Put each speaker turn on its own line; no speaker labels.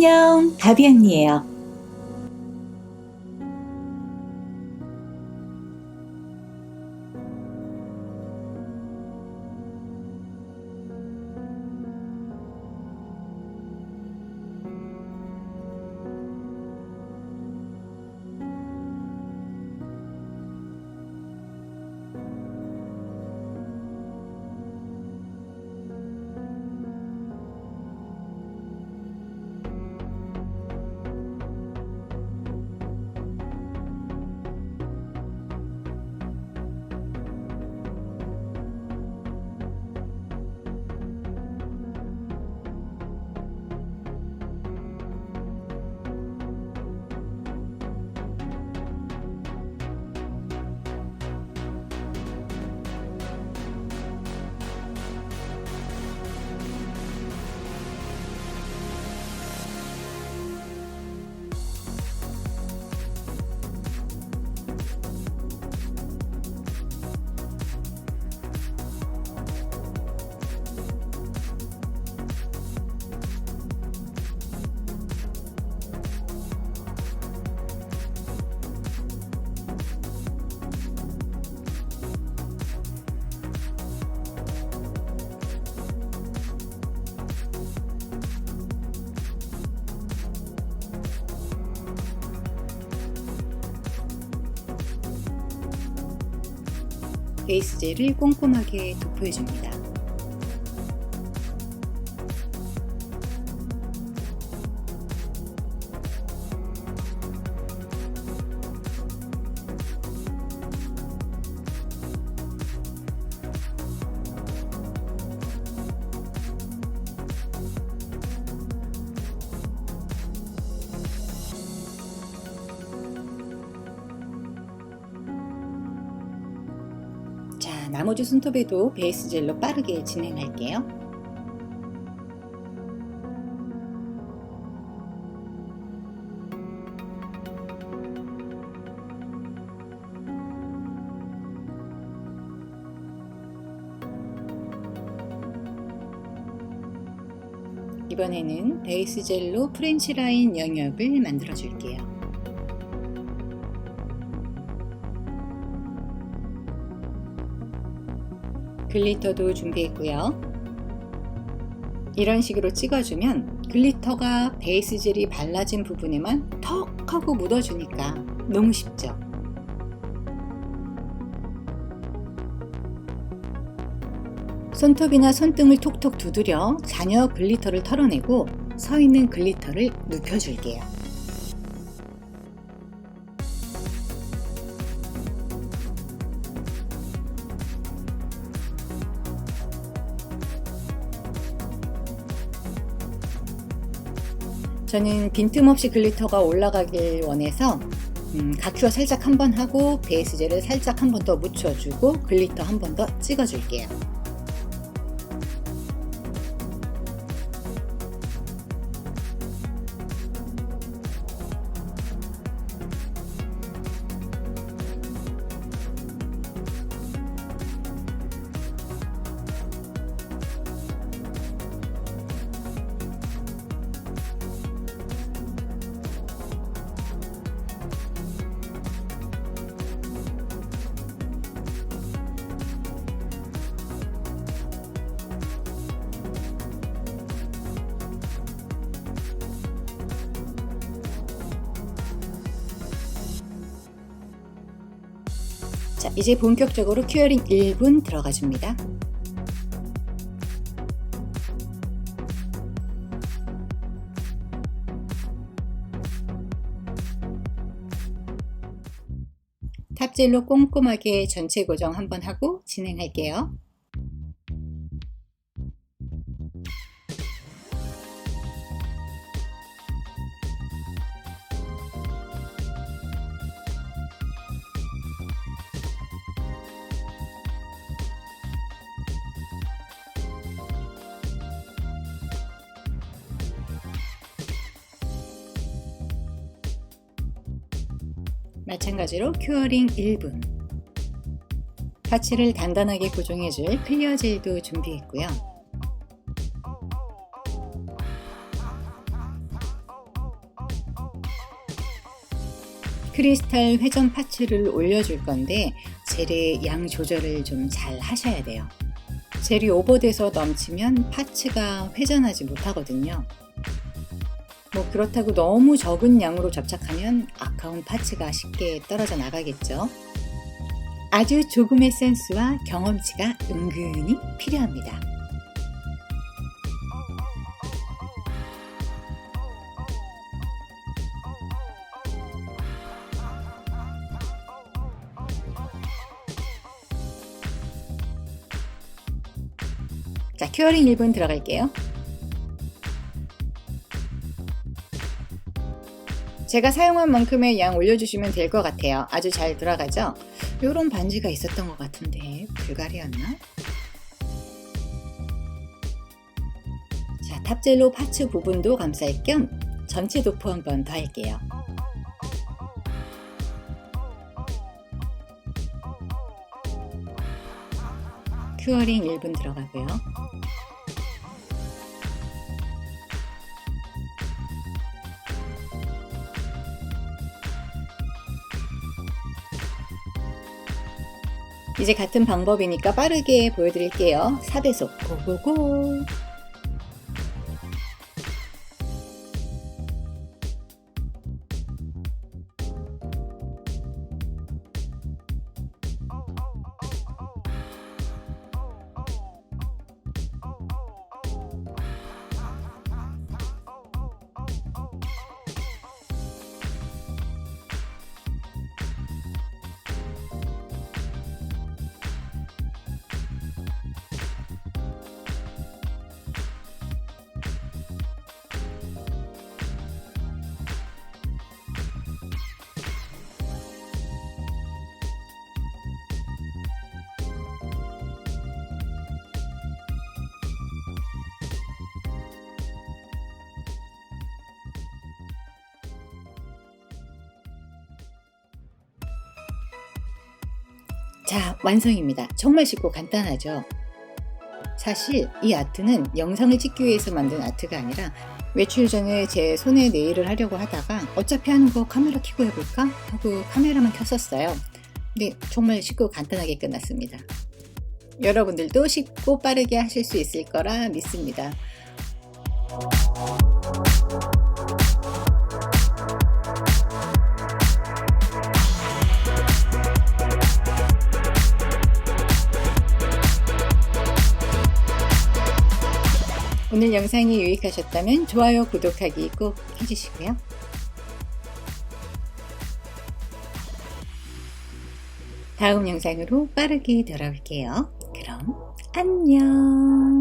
안녕, 가비 언니예요. 베이스 젤을 꼼꼼하게 도포해줍니다. 자, 나머지 손톱에도 베이스 젤로 빠르게 진행할게요. 이번에는 베이스 젤로 프렌치 라인 영역을 만들어 줄게요. 글리터도 준비했고요. 이런 식으로 찍어주면 글리터가 베이스 젤이 발라진 부분에만 턱 하고 묻어주니까 너무 쉽죠. 손톱이나 손등을 톡톡 두드려 잔여 글리터를 털어내고 서 있는 글리터를 눕혀줄게요. 저는 빈틈없이 글리터가 올라가길 원해서 음, 가큐어 살짝 한 번 하고 베이스 젤을 살짝 한 번 더 묻혀주고 글리터 한 번 더 찍어줄게요. 자, 이제 본격적으로 큐어링 1분 들어가 줍니다. 탑젤로 꼼꼼하게 전체 고정 한번 하고 진행할게요. 마찬가지로 큐어링 1분 파츠를 단단하게 고정해줄 클리어 젤도 준비했고요. 크리스탈 회전 파츠를 올려줄 건데 젤의 양 조절을 좀 잘 하셔야 돼요. 젤이 오버돼서 넘치면 파츠가 회전하지 못하거든요. 뭐 그렇다고 너무 적은 양으로 접착하면 아까운 파츠가 쉽게 떨어져 나가겠죠. 아주 조금의 센스와 경험치가 은근히 필요합니다. 자, 큐어링 1분 들어갈게요. 제가 사용한 만큼의 양 올려주시면 될 것 같아요. 아주 잘 들어가죠? 이런 반지가 있었던 것 같은데 불가리였나? 자, 탑젤로 파츠 부분도 감쌀 겸 전체 도포 한번 더 할게요. 큐어링 1분 들어가고요. 이제 같은 방법이니까 빠르게 보여드릴게요. 4배속 고고고 자, 완성입니다. 정말 쉽고 간단하죠? 사실 이 아트는 영상을 찍기 위해서 만든 아트가 아니라 외출 전에 제 손에 네일을 하려고 하다가 어차피 하는 거 카메라 켜고 해볼까? 하고 카메라만 켰었어요. 근데 정말 쉽고 간단하게 끝났습니다. 여러분들도 쉽고 빠르게 하실 수 있을 거라 믿습니다. 오늘 영상이 유익하셨다면 좋아요, 구독하기 꼭 해주시고요. 다음 영상으로 빠르게 돌아올게요. 그럼 안녕.